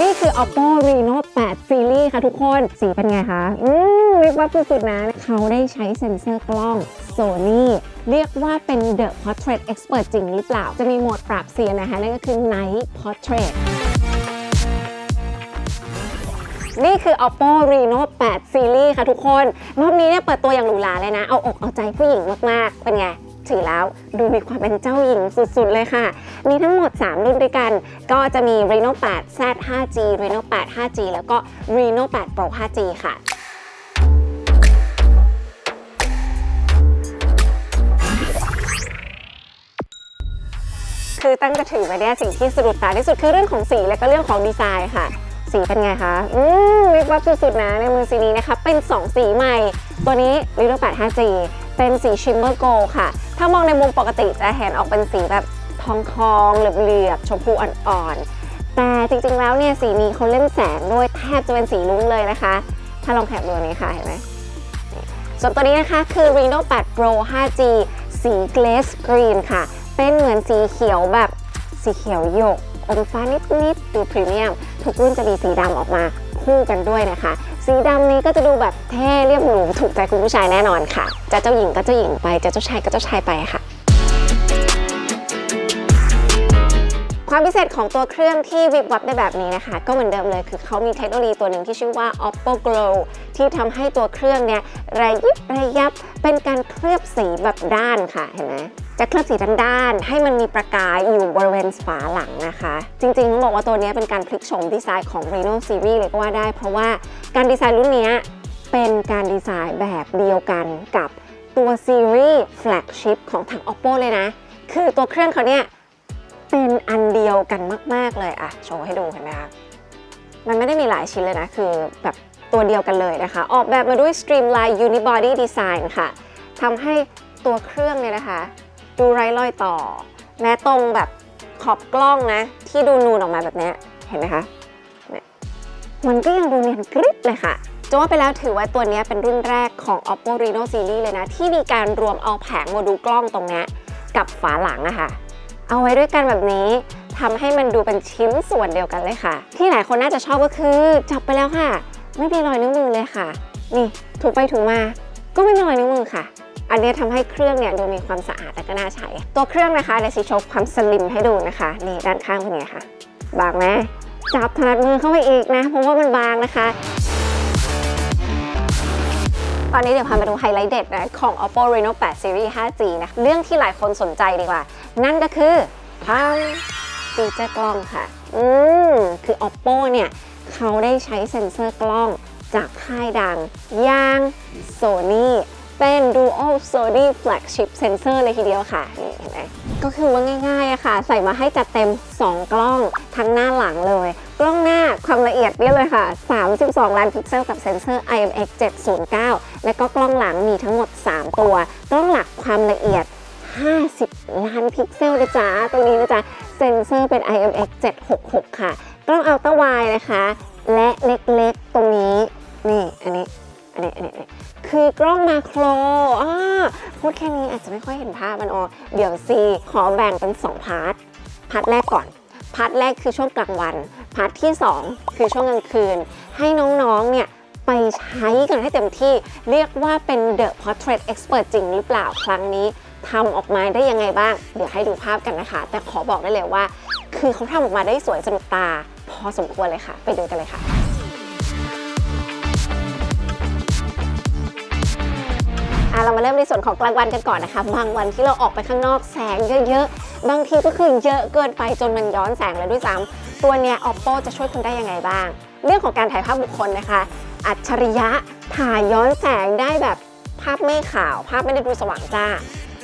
นี่คือ Oppo Reno 8 Series ค่ะทุกคน สีเป็นไงคะ อืมเรียกว่าสุดๆนะ เขาได้ใช้เซ็นเซอร์กล้อง Sony เรียกว่าเป็น The Portrait Expert จริงหรือเปล่า จะมีโหมดปรับเสียงนะคะ นั่นก็คือ Night Portrait นี่คือ Oppo Reno 8 Series ค่ะทุกคน รอบนี้เนี่ยเปิดตัวอย่างหรูหราเลยนะ เอาอกเอาใจผู้หญิงมาก ๆ เป็นไง ถือแล้ว ดูมีความเป็นเจ้าหญิงสุดๆเลยค่ะ มีทั้งหมด 3 รุ่นด้วยกัน ก็จะมี Reno 8 Z 5G Reno 8 5G แล้วก็ Reno 8 Pro 5G ค่ะคือตั้งจะถือมาเนี่ยสิ่งที่สะดุดตาที่สุดคือเรื่องของสีและก็เรื่องของดีไซน์ค่ะ สีเป็นไงคะ อืมวิบวับสุดๆนะในมือสีนี้นะคะ เป็น 2 สีใหม่ ตัวนี้ Reno 8 5G เป็นสี Shimmer Gold ค่ะ ถ้ามองในมุมปกติจะเห็นออกเป็นสีแบบทองทองเหลือบๆชมพูอ่อนๆ แต่จริงๆแล้วเนี่ยสีนี้เขาเล่นแสงด้วยแทบจะเป็นสีลุ้งเลยนะคะ ถ้าลองแคปดูนนี้ค่ะเห็นไหมส่วนตัวนี้นะคะคือ Reno 8 Pro 5G สี Glaze Green ค่ะ เป็นเหมือนสีเขียวแบบสีเขียวหยกอมฟ้านิดๆ ดูพรีเมียม ทุกรุ่นจะมีสีดำออกมาคู่กันด้วยนะคะ สีดำนี้ก็จะดูแบบเท่เรียบหรูถูกใจคุณผู้ชายแน่นอนค่ะ จะเจ้าหญิงก็เจ้าหญิงไป จะเจ้าชายก็เจ้าชายไปค่ะ ความพิเศษของตัวเครื่องที่วิบวับได้แบบนี้นะคะ ก็เหมือนเดิมเลยคือเขามีเทคโนโลยีตัวหนึ่งที่ชื่อว่า Oppo Glow ที่ทำให้ตัวเครื่องเนี่ยระยิบระยับเป็นการเคลือบสีแบบด้านค่ะเห็นไหม จะเคลือบสีด้านๆให้มันมีประกายอยู่บริเวณฝาหลังนะคะ จริงๆต้องบอกว่าตัวนี้เป็นการพลิกโฉมดีไซน์ของ Reno Series เลยก็ว่าได้ เพราะว่าการดีไซน์รุ่นนี้เป็นการดีไซน์แบบเดียวกันกับตัวซีรีส์ flagship ของทาง Oppo เลยนะ คือตัวเครื่องเขาเนี่ยเป็นอันเดียวกันมาก ๆ เลยอะโชว์ให้ดูเห็นไหมคะมันไม่ได้มีหลายชิ้นเลยนะ คือแบบตัวเดียวกันเลยนะคะ ออกแบบมาด้วย Streamline Unibody Design ค่ะทำให้ตัวเครื่องเนี่ยนะคะ ดูไร้รอยต่อ แม้ตรงแบบขอบกล้องนะ ที่ดูนูนออกมาแบบนี้เห็นไหมคะเนี่ยมันก็ยังดูเนียนกริบเลยค่ะจะว่าไปแล้วถือว่าตัวนี้เป็นรุ่นแรกของ Oppo Reno Series เลยนะ ที่มีการรวมเอาแผงโมดูลกล้องตรงนี้กับฝาหลังอะค่ะ เอาไว้ด้วยกันแบบนี้ทำให้มันดูเป็นชิ้นส่วนเดียวกันเลยค่ะ ที่หลายคนน่าจะชอบก็คือจับไปแล้วค่ะ ไม่มีรอยนิ้วมือเลยค่ะ นี่ถูไปถูมาก็ไม่มีรอยนิ้วมือค่ะ อันนี้ทำให้เครื่องเนี่ยดูมีความสะอาดและก็น่าใช้ ตัวเครื่องนะคะเดี๋ยวสิโชว์ความสลิมให้ดูนะคะนี่ด้านข้างเป็นไงคะบางไหมจับถนัดมือเข้าไปอีกนะ เพราะว่ามันบางนะคะตอนนี้เดี๋ยวพาไปดูไฮไลท์เด็ดนะของ Oppo Reno 8 Series 5G นะ เรื่องที่หลายคนสนใจดีกว่า นั่นก็คือพังฟีเจอร์กล้องค่ะ อืม คือ Oppo เนี่ย เขาได้ใช้เซ็นเซอร์กล้องจากค่ายดังอย่าง Sony เป็น Dual Sony Flagship Sensor เลยทีเดียวค่ะนี่เห็นไหมก็คือว่าง่ายๆอะค่ะ ใส่มาให้จัดเต็ม 2 กล้องทั้งหน้าหลังเลย กล้องหน้าความละเอียดเนี่ยเลยค่ะ 32 ล้านพิกเซลกับเซ็นเซอร์ IMX 709 และก็กล้องหลังมีทั้งหมด 3 ตัว กล้องหลักความละเอียด 50 ล้านพิกเซลนะจ๊ะตรงนี้นะจ๊ะเซ็นเซอร์เป็น IMX 766 ค่ะ กล้องอัลตร้าไวนะคะ และเล็กๆ ตรงนี้ นี่ อันนี้ อันนี้อันนี้คือกล้องมาโครอ่าพูดแค่นี้อาจจะไม่ค่อยเห็นภาพมันออกเดี๋ยวซีขอแบ่งเป็น 2 พาร์ท พาร์ทแรกก่อน พาร์ทแรกคือช่วงกลางวัน พาร์ทที่ 2 คือช่วงกลางคืน ให้น้องๆ เนี่ยไปใช้กันให้เต็มที่ เรียกว่าเป็น The Portrait Expert จริงหรือเปล่าครั้งนี้ทำออกมาได้ยังไงบ้าง เดี๋ยวให้ดูภาพกันนะคะ แต่ขอบอกได้เลยว่า คือเขาทำออกมาได้สวยสะดุดตา พอสมควรเลยค่ะ ไปดูกันเลยค่ะ อะเรามาเริ่มในส่วนของกลางวันกันก่อนนะคะ บางวันที่เราออกไปข้างนอกแสงเยอะๆ บางทีก็คือเยอะเกินไปจนมันย้อนแสงเลยด้วยซ้ำตัวเนี้ย oppo จะช่วยคุณได้ยังไงบ้าง เรื่องของการถ่ายภาพบุคคลนะคะ อัจฉริยะถ่ายย้อนแสงได้แบบภาพไม่ขาว ภาพไม่ได้ดูสว่างจ้า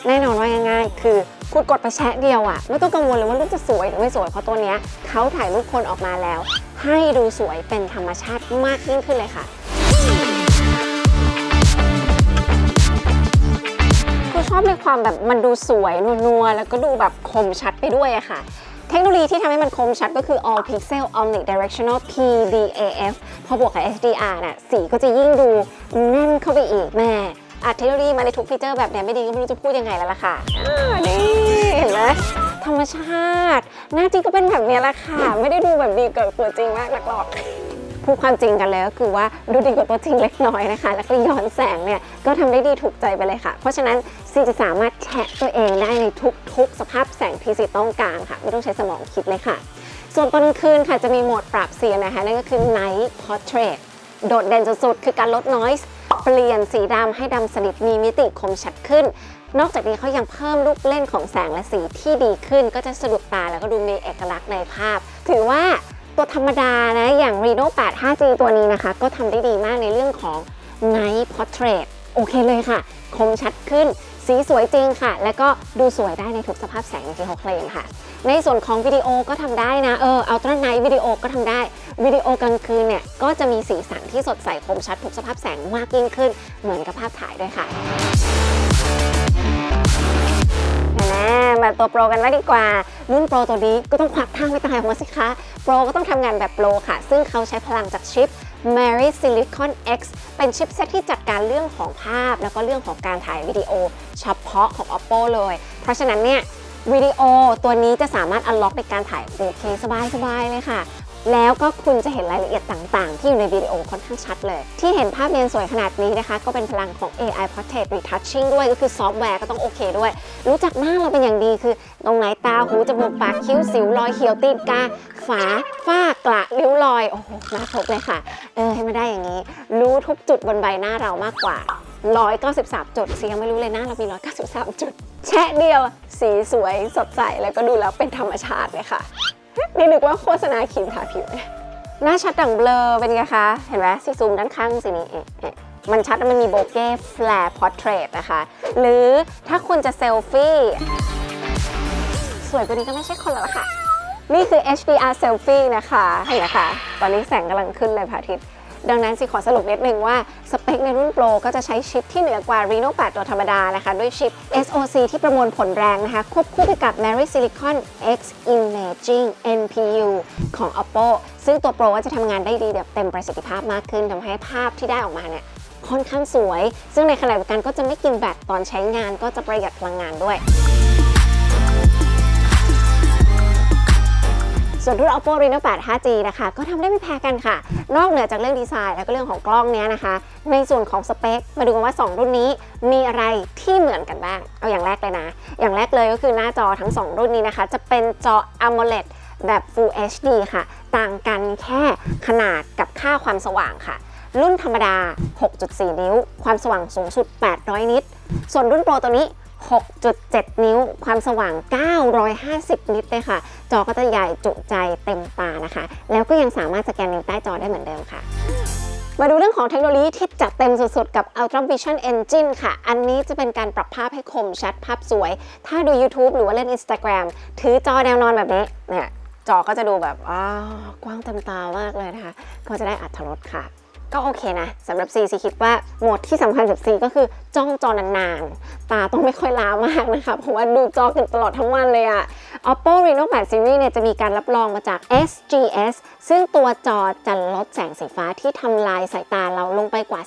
แน่นอนว่าง่ายๆ คือคุณกดไปแชะเดียวอะไม่ต้องกังวลเลยว่ารูปจะสวยหรือไม่สวยเพราะตัวเนี้ยเขาถ่ายรูปคนออกมาแล้ว ให้ดูสวยเป็นธรรมชาติมากยิ่งขึ้นเลยค่ะ อบในความแบบมันดูสวยนัวๆ แล้วก็ดูแบบคมชัดไปด้วยอะค่ะเทคโนโลยีที่ทำให้มันคมชัดก็คือ all pixel omnidirectional PDAF พอบวกกับ HDR น่ะสีก็จะยิ่งดูแน่นเข้าไปอีกแม่อัดเทคโนโลยีมาในทุกฟีเจอร์แบบเนี้ยไม่ดีก็ไม่รู้จะพูดยังไงแล้วล่ะค่ะนี่เห็นไหมธรรมชาติ หน้าจริงก็เป็นแบบเนี้ยแหละค่ะ ไม่ได้ดูแบบดีเกินตัวจริงมากนักหรอก พูดความจริงกันเลยก็คือว่าดูดีกว่าตัวจริงเล็กน้อยนะคะ แล้วก็ย้อนแสงเนี่ยก็ทำได้ดีถูกใจไปเลยค่ะ เพราะฉะนั้นซีจะสามารถแชะตัวเองได้ในทุกๆ สภาพแสงที่ซีต้องการค่ะ ไม่ต้องใช้สมองคิดเลยค่ะ ส่วนตอนกลางคืนค่ะจะมีโหมดปรับเสียงนะคะนั่นก็คือ Night Portrait โดดเด่นสุดๆคือการลด noise เปลี่ยนสีดำให้ดำสนิทมีมิติคมชัดขึ้น นอกจากนี้เขายังเพิ่มลูกเล่นของแสงและสีที่ดีขึ้น ก็จะสะดุดตาแล้วก็ดูมีเอกลักษณ์ในภาพ ถือว่า ตัวธรรมดานะ อย่าง Reno 8 5G ตัวนี้นะคะ ก็ทำได้ดีมากในเรื่องของ Night Portrait โอเคเลยค่ะ คมชัดขึ้น สีสวยจริงค่ะ แล้วก็ดูสวยได้ในทุกสภาพแสงจริงๆเขาเคลมค่ะ ในส่วนของวิดีโอก็ทำได้นะ เออ Ultra Night วิดีโอก็ทำได้ วิดีโอกลางคืนเนี่ย ก็จะมีสีสันที่สดใสคมชัดทุกสภาพแสงมากยิ่งขึ้น เหมือนกับภาพถ่ายด้วยค่ะ มาตัวโปรกันบ้วดีกว่า รุ่นโปรตัวนี้ก็ต้องควักทางไปตายออกมาสิคะ โปรก็ต้องทำงานแบบโปรค่ะ ซึ่งเขาใช้พลังจากชิป Mary Silicon X เป็นชิปเซตที่จัดการเรื่องของภาพ แล้วก็เรื่องของการถ่ายวิดีโอเฉพาะของ Oppo เลย เพราะฉะนั้นเนี่ยวิดีโอตัวนี้จะสามารถอัลล็อกในการถ่าย 4K สบายๆเลยค่ะ แล้วก็คุณจะเห็นรายละเอียดต่างๆ ที่อยู่ในวิดีโอค่อนข้างชัดเลย ที่เห็นภาพเนียนสวยขนาดนี้นะคะ ก็เป็นพลังของ AI Portrait Retouching ด้วยก็คือซอฟต์แวร์ก็ต้องโอเคด้วย รู้จักหน้าเราเป็นอย่างดีคือ ตรงไหนตาหูจมูกปากคิ้วสิวรอยเขียวตีนกาฝาฝ้ากระริ้วรอยโอ้โหมาครบเลยค่ะ เออให้มาได้อย่างนี้ รู้ทุกจุดบนใบหน้าเรามากกว่า 193 จุดเสียงไม่รู้เลยหน้าเรามี 193 จุด แชะเดียว สีสวยสดใสแล้วก็ดูแล้วเป็นธรรมชาติเลยค่ะ นี่นึกว่าโฆษณาครีมทาผิว หน้าชัดดังเบลอเป็นไงคะ เห็นไหมซีซูมด้านข้างสินี้มันชัดมันมีโบเก้แฟลร์พอร์เทรตนะคะ หรือถ้าคุณจะเซลฟี่ สวยกว่านี้ก็ไม่ใช่คนแล้วละค่ะ นี่คือ HDR selfie นะคะ เห็นไหมคะ ตอนนี้แสงกำลังขึ้นเลยพระอาทิตย์ ดังนั้นสิขอสรุปนิดนึงว่า สเปคในรุ่นโปรก็จะใช้ชิปที่เหนือกว่า Reno 8 ตัวธรรมดานะคะ ด้วยชิป SoC ที่ประมวลผลแรงนะคะ ควบคู่ไปกับ Mary Silicon X Imaging NPU ของ Oppo ซึ่งตัวโปรก็จะทำงานได้ดีแบบเต็มประสิทธิภาพมากขึ้นทำให้ภาพที่ได้ออกมาเนี่ยค่อนข้างสวย ซึ่งในขณะเดียวกันก็จะไม่กินแบตตอนใช้งานก็จะประหยัดพลังงานด้วย ส่วนรุ่น Oppo Reno 8 5G นะคะ ก็ทำได้ไม่แพ้กันค่ะ นอกเหนือจากเรื่องดีไซน์แล้วก็เรื่องของกล้องเนี้ยนะคะ ในส่วนของสเปค มาดูกันว่า 2 รุ่นนี้มีอะไรที่เหมือนกันบ้าง เอาอย่างแรกเลยนะ อย่างแรกเลยก็คือหน้าจอทั้ง 2 รุ่นนี้นะคะ จะเป็นจอ AMOLED แบบ Full HD ค่ะ ต่างกันแค่ขนาดกับค่าความสว่างค่ะ รุ่นธรรมดา 6.4 นิ้ว ความสว่างสูงสุด 800 นิต ส่วนรุ่นโปรตัวนี้ 6.7 นิ้ว ความสว่าง 950 นิตเลยค่ะ จอก็จะใหญ่จุใจเต็มตานะคะ แล้วก็ยังสามารถสแกนนิ้วใต้จอได้เหมือนเดิมค่ะมาดูเรื่องของเทคโนโลยีที่จัดเต็มสุดๆ กับ Ultra Vision Engine ค่ะ อันนี้จะเป็นการปรับภาพให้คมชัดภาพสวย ถ้าดู YouTube หรือว่าเล่น Instagram ถือจอแนวนอนแบบนี้ เนี่ย จอก็จะดูแบบอ้าวกว้างเต็มตามากเลยนะคะ ก็จะได้อัตรสค่ะ ก็โอเคนะสำหรับ C ซีคิดว่าโหมดที่สำคัญกับ C ก็คือจ้องจอนานๆ ตาต้องไม่ค่อยล้ามากนะคะ เพราะว่าดูจอกันตลอดทั้งวันเลยอะ Oppo Reno 8 Series เนี่ยจะมีการรับรองมาจาก SGS ซึ่งตัวจอจะลดแสงสีฟ้าที่ทำลายสายตาเราลงไปกว่า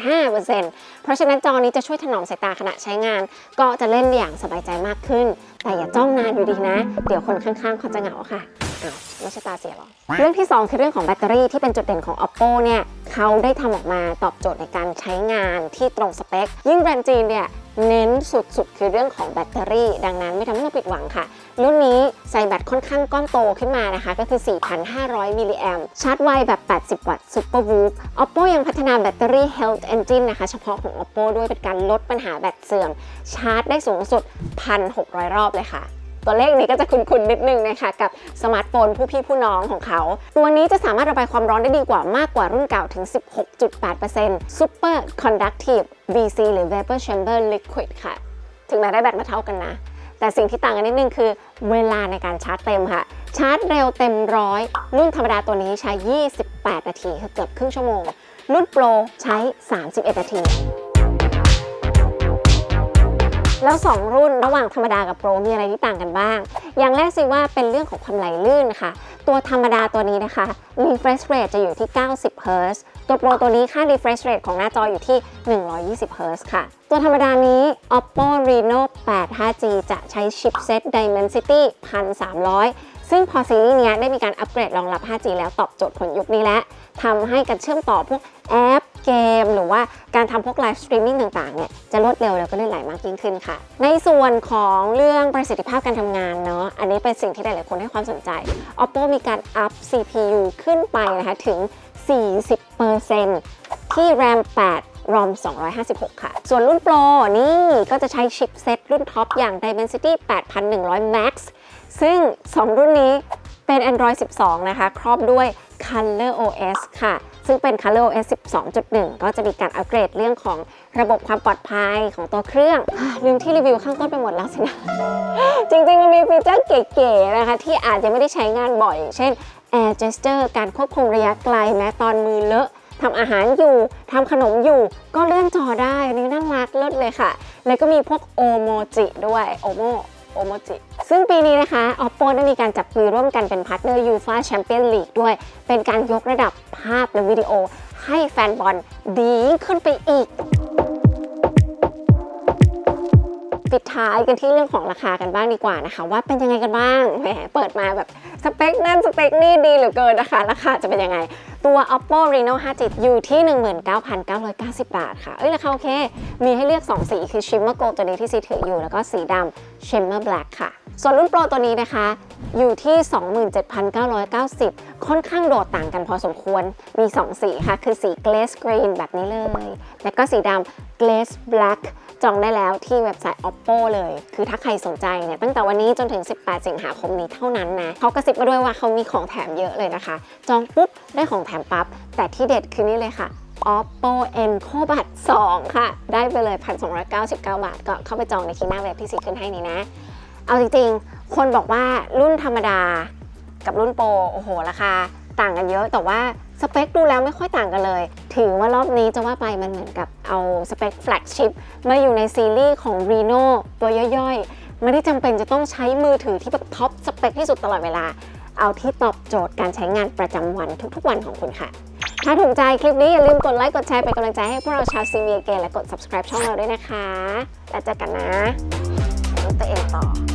12.5%เพราะฉะนั้นจอนี้จะช่วยถนอมสายตาขณะใช้งาน ก็จะเล่นอย่างสบายใจมากขึ้น แต่อย่าจ้องนานอยู่ดีนะ เดี๋ยวคนข้างๆเขาจะเหงาค่ะ อ้าวไม่ใช่ตาเสียหรอ เรื่องที่ 2 คือเรื่องของแบตเตอรี่ที่เป็นจุดเด่นของ Oppo เนี่ยเขาได้ทำออกมาตอบโจทย์ในการใช้งานที่ตรงสเปค ยิ่งแบรนด์จีนเนี่ยเน้นสุดๆ คือเรื่องของแบตเตอรี่ ดังนั้นไม่ทำให้เราผิดหวังค่ะ รุ่นนี้ใส่แบตค่อนข้างก้อนโตขึ้นมานะคะ ก็คือ 4,500 มิลลิแอมชาร์จไวแบบ 80 วัตต์ Super w o o อ Oppo ยังพัฒนาแบตเตอรี่ Health Engine นะคะ เฉพาะของ Oppo ด้วยเป็นการลดปัญหาแบตเสื่อม ชาร์จได้สูงสุด 1,600 รอบเลยค่ะ ตัวเลขนี้ก็จะคุ้นๆนิดนึงนะคะกับสมาร์ทโฟนผู้พี่ผู้น้องของเขา ตัวนี้จะสามารถระบายความร้อนได้ดีกว่ามากกว่ารุ่นเก่าถึง 16.8% Super Conductive VC หรือ Vapor Chamber Liquid ค่ะ ถึงแม้ได้แบตมาเท่ากันนะ แต่สิ่งที่ต่างกันนิดนึงคือเวลาในการชาร์จเต็มค่ะ ชาร์จเร็วเต็มร้อยรุ่นธรรมดาตัวนี้ใช้ 28 นาทีคือเกือบครึ่งชั่วโมง รุ่นโปรใช้ 31 นาที แล้ว 2 รุ่นระหว่างธรรมดากับโปรมีอะไรที่ต่างกันบ้าง อย่างแรกสิว่าเป็นเรื่องของความไหลลื่นค่ะ ตัวธรรมดาตัวนี้นะคะ refresh rate จะอยู่ที่ 90 Hz ตัวโปรตัวนี้ค่า refresh rate ของหน้าจออยู่ที่ 120 Hz ค่ะ ตัวธรรมดานี้ oppo reno 8 5g จะใช้ชิปเซต dimensity 1300ซึ่งพอซีรีส์เนี้ยได้มีการอัปเกรดรองรับ 5G แล้วตอบโจทย์คนยุคนี้แล้วทำให้การเชื่อมต่อพวกแอป เกม หรือว่าการทำพวกไลฟ์สตรีมมิ่งต่างๆเนี่ยจะรวดเร็วแล้วก็ลื่นไหลมากยิ่งขึ้นค่ะ ในส่วนของเรื่องประสิทธิภาพการทำงานเนาะอันนี้เป็นสิ่งที่หลายๆคนให้ความสนใจ oppo มีการอัพ CPU ขึ้นไปนะคะถึง 40%ที่ RAM 8 ROM 256 ค่ะ ส่วนรุ่นโปรนี่ก็จะใช้ชิปเซตรุ่นท็อปอย่าง Dimensity 8100 Max ซึ่ง 2 รุ่นนี้เป็น Android 12 นะคะ ครอบด้วย Color OS ค่ะ ซึ่งเป็น Color OS 12.1 ก็จะมีการอัปเกรดเรื่องของระบบความปลอดภัยของตัวเครื่องลืมที่รีวิวข้างต้นไปหมดแล้วสินะ จริงๆ มันมีฟีเจอร์เก๋ๆนะคะ ที่อาจจะไม่ได้ใช้งานบ่อย เช่น Air Gesture การควบคุมระยะไกลแม้ตอนมือเลอะทำอาหารอยู่ ทำขนมอยู่ ก็เลื่อนจอได้ อันนี้น่ารักเลิศเลยค่ะ แล้วก็มีพวกโอโมจิด้วยโอโม โอโมจิ ซึ่งปีนี้นะคะ Oppo ได้มีการจับมือร่วมกันเป็นพาร์ทเนอร์ UEFA Champion League ด้วย เป็นการยกระดับภาพและวิดีโอ ให้แฟนบอลดีขึ้นไปอีกปิดท้ายกันที่เรื่องของราคากันบ้างดีกว่านะคะ ว่าเป็นยังไงกันบ้างแหมเปิดมาแบบสเปคนั่นสเปคนี่ดีเหลือเกินนะคะ ราคาจะเป็นยังไง ตัว oppo reno 5g อยู่ที่ 19,990 บาทค่ะ เอ้ยราคาโอเค มีให้เลือก 2 สี คือ shimmer gold ตัวนี้ที่ซีถืออยู่ แล้วก็สีดำ shimmer black ค่ะ ส่วนรุ่นโปรตัวนี้นะคะ อยู่ที่ 27,990 ค่อนข้างโดดต่างกันพอสมควร มี 2 สีค่ะ คือสี glaze green แบบนี้เลย แล้วก็สีดำ glaze black จองได้แล้วที่เว็บไซต์ oppo เลย คือถ้าใครสนใจเนี่ยตั้งแต่วันนี้จนถึง 18 สิงหาคมนี้เท่านั้นนะเขากระซิบมาด้วยว่าเขามีของแถมเยอะเลยนะคะ จองปุ๊บได้ของแถมปั๊บแต่ที่เด็ดคือนี่เลยค่ะ oppo enco บัตร2ค่ะ ได้ไปเลย 1,299 บาท ก็เข้าไปจองในที่หน้าเว็บที่ซีขึ้นให้นี้นะ เอาจริงๆ คนบอกว่ารุ่นธรรมดากับรุ่นโปรโอ้โห ราคาต่างกันเยอะ แต่ว่าสเปคดูแล้วไม่ค่อยต่างกันเลย ถือว่ารอบนี้จะว่าไปมันเหมือนกับเอาสเปคแฟลกชิพมาอยู่ในซีรีส์ของ Reno ตัวย่อยๆ ไม่ได้จำเป็นจะต้องใช้มือถือที่แบบท็อปสเปคที่สุดตลอดเวลา เอาที่ตอบโจทย์การใช้งานประจำวันทุกๆวันของคุณค่ะ ถ้าถูกใจคลิปนี้อย่าลืมกดไลค์กดแชร์เป็นกำลังใจให้พวกเราชาวซีเมียเกและกด subscribe ช่องเราด้วยนะคะ แล้วเจอกันนะต้องตัวเองต่อ